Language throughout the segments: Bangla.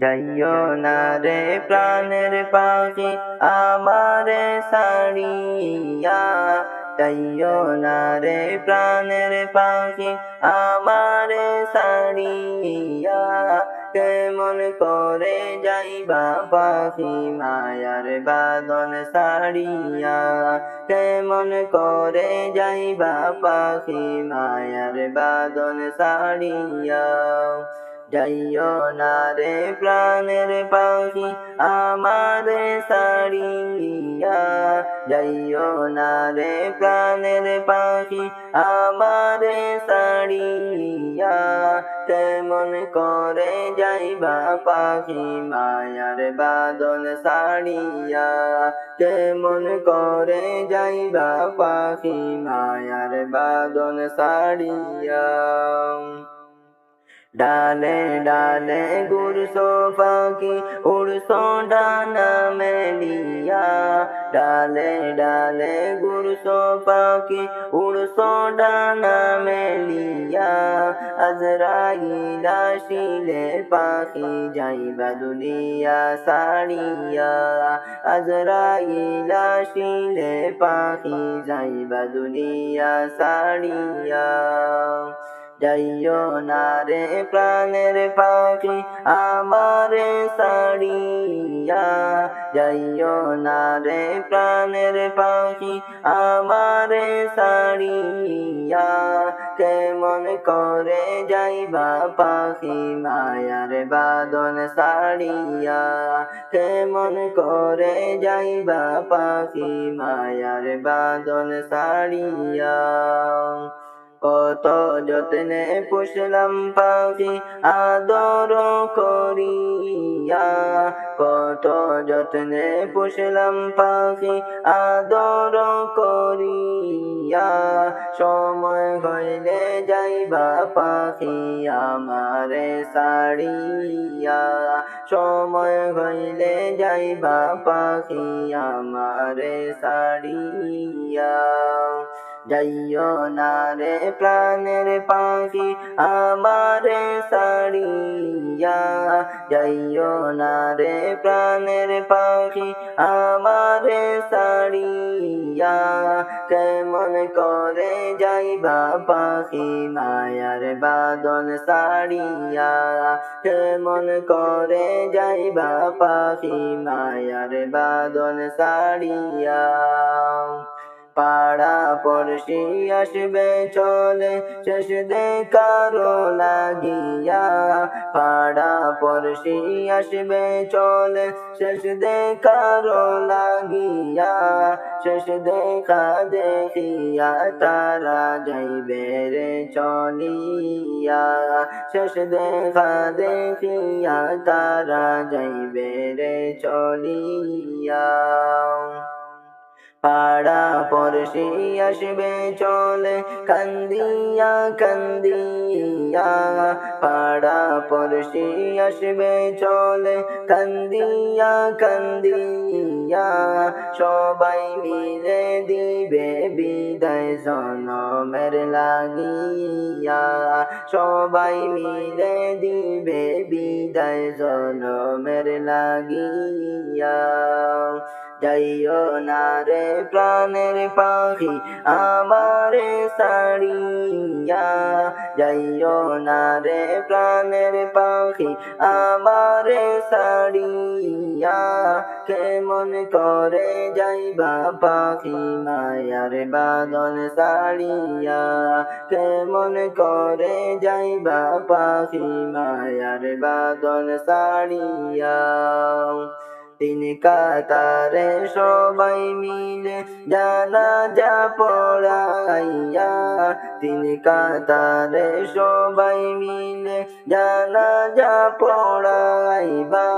যাইও না রে প্রাণের পাখি আমারে সাড়িয়া যাইও না রে প্রাণের পাখি আমারে সাড়িয়া কেমন করে যাইবা পাখি মায়ার বাদন সাড়িয়া কেমন করে যাইবা পাখি মায়ার বাদন সাড়িয়া যাইও না রে প্রাণের পাখি আমারে সাড়িয়া যাইও না রে প্রাণের পাখি আমারে সাড়িয়া কেমন করে যাইবা পাখি, মায়ার বাদন সাড়িয়া কেমন করে যাইবা পাখি, মায়ার বাদন সাড়িয়া ডালে ডালে গুরসো পাখি উড়সো ডানা মেলিয়া ডালে ডালে গুরসো পাখি উড়সো ডানা মেলিয়া আজরাইলা শিলে পাখি যাইবা দুনিয়া সাড়িয়া আজরাইলা শিলে পাখি যাইবা দুনিয়া সাড়িয়া যাইও না রে প্রাণের পাখি আমারে সাড়িয়া যাইও না রে প্রাণের পাখি আমারে সাড়িয়া কেমন করে যাইবা পাখি মায়ার বাদন সাড়িয়া কেমন করে যাইবা পাখি মায়ার বাদন সাড়িয়া কত যত্নে পুষলাম পাখি আদর করিয়া, কত যত্নে পুষলাম পাখি আদর করিয়া, সময় হইলে যাইবা পাখি আমারে সাড়িয়া সময় হইলে যাইবা পাখি আমারে সাড়িয়া যাইও না রে প্রাণের পাখি আমারে সাড়িয়া যাইও না রে প্রাণের পাখি আমারে সাড়িয়া কেমন করে যাইবা পাখি মায়ার বাদন সাড়িয়া কেমন করে যাইবা পাখি মায়ার বাদন সাড়িয়া পাড়া পড়শি আসবে, চলে শেষ দেখারো লাগিয়া। পাড়া পড়শি আসবে, চলে শেষ দেখারো লাগিয়া। শেষ দেখা দেখিয়া তারা যাইবে রে চলিয়া। শেষ দেখা দেখিয়া তারা যাইবে রে চলিয়া। পাড়া পড়শি আসবে চলে, কান্দিয়া কান্দিয়া। পাড়া পড়শি আসবে চলে, কান্দিয়া কান্দিয়া। সবাই মিলে দিবে বিদায় জনমের লাগিয়া। সবাই মিলে দিবে বিদায় জনমের লাগিয়া। যাইও না রে প্রাণের পাখি আমারে সাড়িয়া যাইও না রে প্রাণের পাখি আমারে সাড়িয়া কেমন করে যাইবা পাখি মায়ার বাদন সাড়িয়া কেমন করে যাইবা পাখি মায়ার বাদন সাড়িয়া তিন কাতারে সবাই মিলে জানা যা পড়াইয়া। তিন কাতারে সবাই মিলে জানা যা পড়াইবা।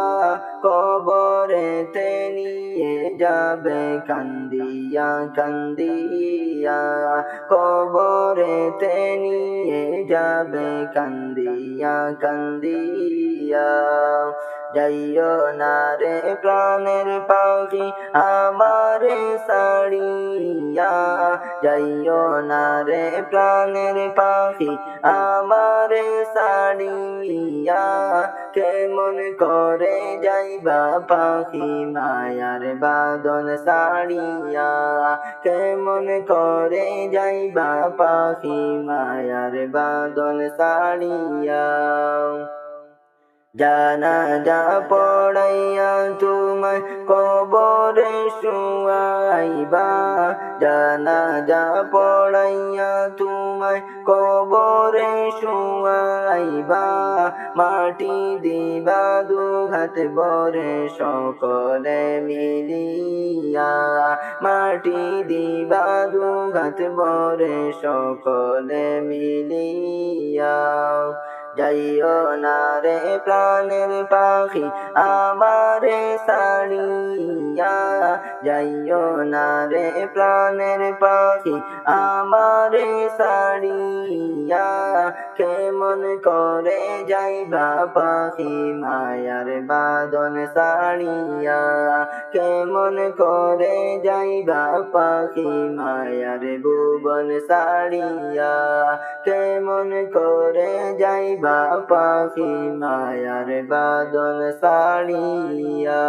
কবরেতে নিয়ে যাবে কান্দিয়া কান্দিয়া। কবরেতে নিয়ে যাবে কান্দিয়া কান্দিয়া। যাইও না রে প্রাণের পাখি, আমারে সাড়িয়া যাইও না রে প্রাণের পাখি, আমারে সাড়িয়া কেমন করে যাইবা পাখি, মায়ার বাদন সাড়িয়া কেমন করে যাইবা পাখি, মায়ার বাদন সাড়িয়া জানা যা পড়াইয়া তোমার কবরে শুয়াইবা। জানা যা পড়াইয়া তোমার কবরে শুয়াইবা। মাটি দিবা দুঘাত বরে সকলে মিলিয়া। মাটি দিবা দুঘাত বরে সকলে মিলিয়া। যাইও না রে প্রাণের পাখি, আমারে সাড়িয়া যাইও না রে প্রাণের পাখি, আমারে সাড়িয়া কেমন করে যাইবা পাখি, মায়ার বাদন সাড়িয়া কেমন করে যাইবা পাখি, মায়ার ভুবন সাড়িয়া কেমন করে যাইবা না পাখি মায়ার বাদল সাড়িয়া